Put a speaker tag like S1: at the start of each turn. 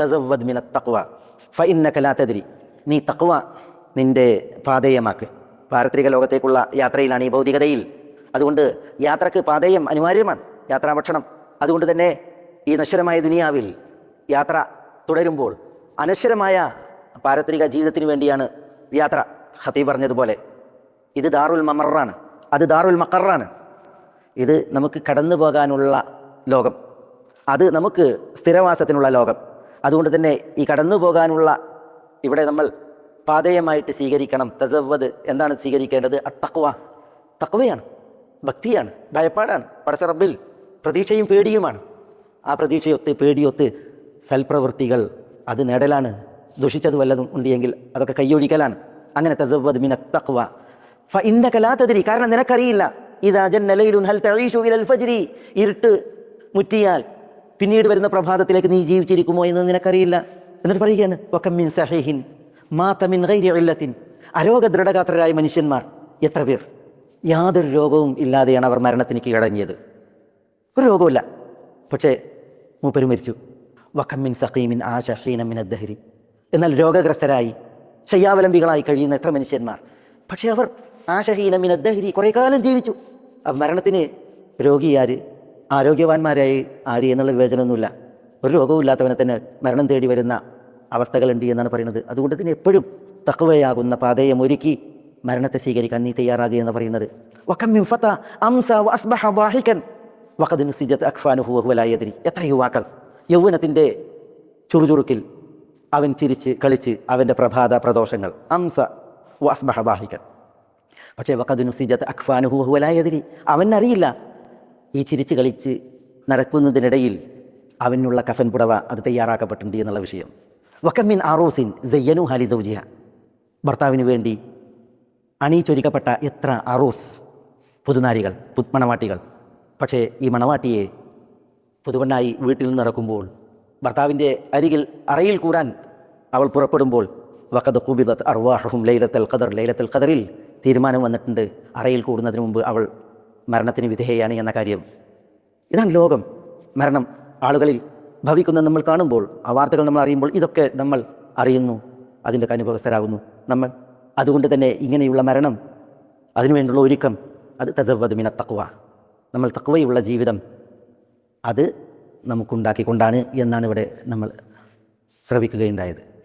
S1: തസവദ് മിന തക്വ ഫ ഇന്ന ലാ തദ്രി. നീ തക്വ നിന്റെ പാതേയമാക്ക്. പാരത്രിക ലോകത്തേക്കുള്ള യാത്രയിലാണ് ഈ ഭൗതികതയിൽ. അതുകൊണ്ട് യാത്രയ്ക്ക് പാതേയം അനിവാര്യമാണ്. യാത്രാഭക്ഷണം. അതുകൊണ്ട് തന്നെ ഈ നശ്വരമായ ദുനിയാവിൽ യാത്ര തുടരുമ്പോൾ അനശ്വരമായ പാരത്രിക ജീവിതത്തിന് വേണ്ടിയാണ് യാത്ര. ഹത്തി പറഞ്ഞതുപോലെ. ഇത് ദാറുൽ മമറാണ്. അത് ദാറുൽ മക്കറാണ് ഇത് നമുക്ക് കടന്നു പോകാനുള്ള ലോകം. അത് നമുക്ക് സ്ഥിരവാസത്തിനുള്ള ലോകം. അതുകൊണ്ട് തന്നെ ഈ കടന്നു പോകാനുള്ള ഇവിടെ നമ്മൾ പാതയമായിട്ട് സ്വീകരിക്കണം. തസവത് എന്താണ് സ്വീകരിക്കേണ്ടത്? അത്തക്വ തക്വയാണ് ഭക്തിയാണ്. ഭയപ്പാടാണ്. പടസറബിൽ പ്രതീക്ഷയും പേടിയുമാണ്. ആ പ്രതീക്ഷയൊത്ത് പേടിയൊത്ത് സൽപ്രവൃത്തികൾ അത് നേടലാണ്. ദുഷിച്ചത് വല്ലതും ഉണ്ടെങ്കിൽ അതൊക്കെ കൈയൊഴിക്കലാണ്. അങ്ങനെ തസവത് മിന തക്വ ഫ ഇന്ന കലാത്തതിരി കാരണം നിനക്കറിയില്ല. ഇതാ ജന്നലയിലുൻ ഹൽ തഴീഷു ഇരുട്ട് മുറ്റിയാൽ പിന്നീട് വരുന്ന പ്രഭാതത്തിലേക്ക് നീ ജീവിച്ചിരിക്കുമോ എന്ന് നിനക്കറിയില്ല. എന്നിട്ട് പറയുകയാണ് വക്കമ്മിൻ സഹീഹിൻ മാത്തമിൻ ഗൈരി ഇല്ലത്തിൻ. അരോഗ ദൃഢഗാത്രരായ മനുഷ്യന്മാർ എത്ര പേർ? യാതൊരു രോഗവും ഇല്ലാതെയാണ് അവർ മരണത്തിന് കീഴടങ്ങിയത്. ഒരു രോഗവുമില്ല. പക്ഷേ മൂപ്പര് മരിച്ചു. വക്കമ്മിൻ സഖീമിൻ ആ ഷഹീനമിൻ അദ്ദഹരി എന്നാൽ രോഗഗ്രസ്തരായി ശയ്യാവലംബികളായി കഴിയുന്ന എത്ര മനുഷ്യന്മാർ? പക്ഷേ അവർ ആ ഷഹീനമിൻ അദ്ദഹരി കുറേ കാലം ജീവിച്ചു. മരണത്തിന് രോഗി ആര് ആരോഗ്യവാന്മാരായി ആര് എന്നുള്ള വിവേചനമൊന്നുമില്ല. ഒരു രോഗവും ഇല്ലാത്തവനെ തന്നെ മരണം തേടി വരുന്ന അവസ്ഥകളുണ്ട് എന്നാണ് പറയുന്നത്. അതുകൊണ്ട് തന്നെ എപ്പോഴും തക്കവയാകുന്ന പാതയം ഒരുക്കി മരണത്തെ സ്വീകരിക്കാൻ നീ തയ്യാറാകുക എന്ന് പറയുന്നത്. വഖദിനു എത്ര യുവാക്കൾ. യൗവനത്തിന്റെ ചുറുചുറുക്കിൽ അവൻ ചിരിച്ച് കളിച്ച് അവന്റെ പ്രഭാത പ്രദോഷങ്ങൾ. അംസ വാസ്ബഹദാഹിക്കൻ പക്ഷേ വഖദിനു സിജത്ത് അവനറിയില്ല ഈ ചിരിച്ച് കളിച്ച് നടക്കുന്നതിനിടയിൽ അവനുള്ള കഫൻ പുടവ അത് തയ്യാറാക്കപ്പെട്ടിട്ടുണ്ട് എന്നുള്ള വിഷയം. വക്കമ്മിൻ ആറോസിൻ ജയ്യനു ഹാലി സൗജിയ ഭർത്താവിന് വേണ്ടി അണിയിച്ചൊരുക്കപ്പെട്ട എത്ര അറോസ് പുതുനാരികൾ പുത്മണവാട്ടികൾ. പക്ഷേ ഈ മണവാട്ടിയെ പുതുവണ്ണായി വീട്ടിൽ നിന്ന് ഇറക്കുമ്പോൾ ഭർത്താവിന്റെ അരികിൽ അറയിൽ കൂടാൻ അവൾ പുറപ്പെടുമ്പോൾ വക്കത് കുബിദത്ത് അർവാഹും ലൈലത്തൽ ഖദർ. ലൈലത്തൽ ഖദറിൽ തീരുമാനം വന്നിട്ടുണ്ട്. അറയിൽ കൂടുന്നതിന് മുമ്പ് അവൾ മരണത്തിന് വിധേയാണ് എന്ന കാര്യം. ഇതാണ് ലോകം. മരണം ആളുകളിൽ ഭവിക്കുന്നത് നമ്മൾ കാണുമ്പോൾ ആ വാർത്തകൾ നമ്മൾ അറിയുമ്പോൾ ഇതൊക്കെ നമ്മൾ അറിയുന്നു. അതിന്റെ അനുഭവസ്ഥരാകുന്നു നമ്മൾ. അതുകൊണ്ട് തന്നെ ഇങ്ങനെയുള്ള മരണം അതിനുവേണ്ടിയുള്ള ഒരുക്കം അത് തസവത് മിന തക്വ. നമ്മൾ തക്വയുള്ള ജീവിതം അത് നമുക്കുണ്ടാക്കിക്കൊണ്ടാണ് എന്നാണ് ഇവിടെ നമ്മൾ ശ്രവിക്കുകയുണ്ടായത്.